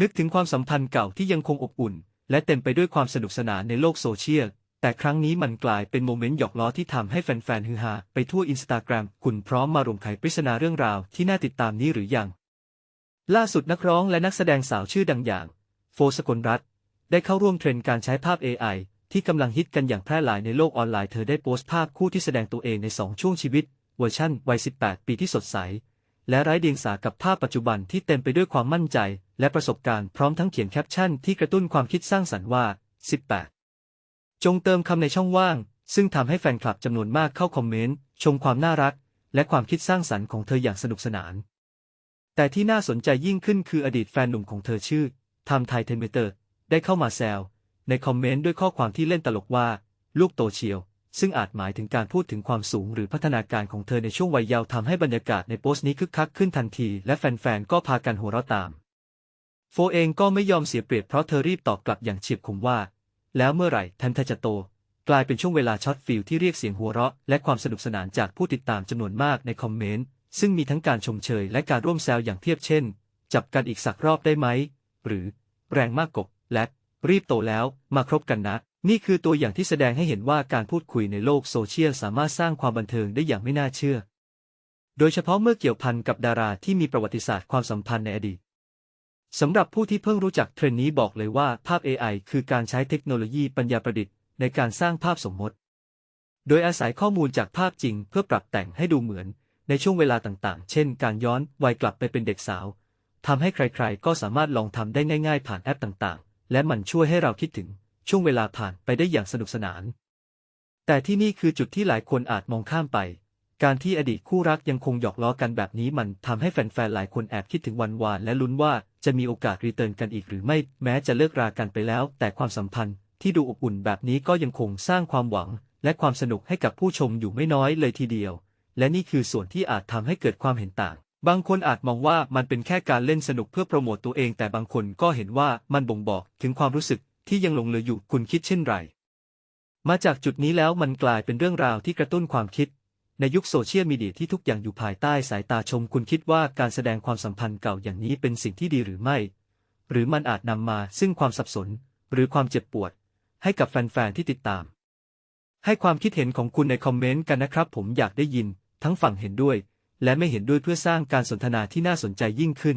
นึกถึงความสัมพันธ์เก่าที่ยังคงอบอุ่น และเต็มไปด้วยความสนุกสนานในโลกโซเชียล แต่ครั้งนี้มันกลายเป็นโมเมนต์หยอกล้อที่ทำให้แฟนๆฮือฮาไปทั่วอินสตาแกรมคุณพร้อมมารวมไขปริศนาเรื่องราวที่น่าติดตามนี้หรือยัง ล่าสุดนักร้องและนักแสดงสาวชื่อดังอย่าง โฟสกลรัตได้เข้าร่วมเทรนด์การใช้ภาพ AI ที่กำลังฮิตกันอย่างแพร่หลายในโลกออนไลน์เธอได้โพสต์ภาพคู่ที่แสดงตัวเองใน 2 ช่วงชีวิต เวอร์ชั่นวัย 18 ปีที่สดใส และไร้เดียงสากับภาพปัจจุบันที่เต็มไปด้วยความมั่นใจ และประสบการณ์พร้อมทั้งเขียนแคปชั่นที่กระตุ้นความคิดสร้างสรรค์ว่า 18 จงเติมคำในช่องว่าง ซึ่งทำให้แฟนคลับจำนวนมากเข้าคอมเมนต์ ชมความน่ารัก และความคิดสร้างสรรค์ของเธออย่างสนุกสนาน แต่ที่น่าสนใจยิ่งขึ้นคืออดีตแฟนหนุ่มของเธอชื่อทำไทเทนเมเตอร์ ได้เข้ามาแซวในคอมเมนต์ด้วยข้อความที่เล่นตลกว่า ลูกโตเชียว ซึ่งอาจหมายถึงการพูดถึงความสูงหรือพัฒนาการของเธอในช่วงวัยเยาว์ทำให้บรรยากาศในโพสต์นี้คึกคักขึ้นทันที และแฟนๆก็พากันหัวเราะตาม โฟเองก็ไม่ยอมเสียเปรียบเพราะเธอรีบตอบกลับอย่างเฉียบคมว่า แล้วเมื่อไหร่ทันทจะโต กลายเป็นช่วงเวลาช็อตฟิลที่เรียกเสียงหัวเราะ และความสนุกสนานจากผู้ติดตามจำนวนมากในคอมเมนต์ ซึ่งมีทั้งการชมเชยและการร่วมแซวอย่างเทียบเช่น จับกันอีกสักรอบได้ไหม หรือ แรงมากกบ และรีบโตแล้วมาครบกันนะ นี่คือตัวอย่างที่แสดงให้เห็นว่าการพูดคุยในโลกโซเชียลสามารถสร้างความบันเทิงได้อย่างไม่น่าเชื่อ โดยเฉพาะเมื่อเกี่ยวพันกับดาราที่มีประวัติศาสตร์ความสัมพันธ์ในอดีต สำหรับผู้ที่เพิ่งรู้จักเทรนนี้บอกเลยว่าภาพ AI คือการใช้เทคโนโลยีปัญญาประดิษฐ์ในการสร้างภาพสมมติ โดยอาศัยข้อมูลจากภาพจริงเพื่อปรับแต่งให้ดูเหมือน ในช่วงเวลาต่างๆ เช่น การย้อนวัยกลับไปเป็นเด็กสาวทำให้ใครๆ ก็สามารถลองทำได้ง่ายๆ ผ่านแอปต่างๆ และมันช่วยให้เราคิดถึงช่วงเวลาผ่านไปได้อย่างสนุกสนาน แต่ที่นี่คือจุดที่หลายคนอาจมองข้ามไป การที่อดีตคู่รักยังคงหยอกล้อกันแบบนี้มันทำให้แฟนๆ หลายคนแอบคิดถึงวันวานและลุ้นว่า จะมีโอกาสรีเทิร์นกันอีกหรือไม่ แม้จะเลิกรากันไปแล้ว แต่ความสัมพันธ์ที่ดูอบอุ่นแบบนี้ก็ยังคงสร้างความหวัง และความสนุกให้กับผู้ชมอยู่ไม่น้อยเลยทีเดียว และนี่คือส่วนที่อาจทำให้เกิดความเห็นต่าง บางคนอาจมองว่ามันเป็นแค่การเล่นสนุกเพื่อโปรโมตตัวเอง แต่บางคนก็เห็นว่ามันบ่งบอกถึงความรู้สึกที่ยังหลงเหลืออยู่คุณคิดเช่นไร มาจากจุดนี้แล้วมันกลายเป็นเรื่องราวที่กระตุ้นความคิด ในยุคโซเชียลมีเดียที่ทุกอย่างอยู่ภายใต้สายตาชม คุณคิดว่าการแสดงความสัมพันธ์เก่าอย่างนี้เป็นสิ่งที่ดีหรือไม่ หรือมันอาจนำมาซึ่งความสับสน หรือความเจ็บปวด ให้กับแฟนๆที่ติดตาม ให้ความคิดเห็นของคุณในคอมเมนต์กันนะครับ ผมอยากได้ยิน ทั้งฝั่งเห็นด้วย และไม่เห็นด้วยเพื่อสร้างการสนทนาที่น่าสนใจยิ่งขึ้น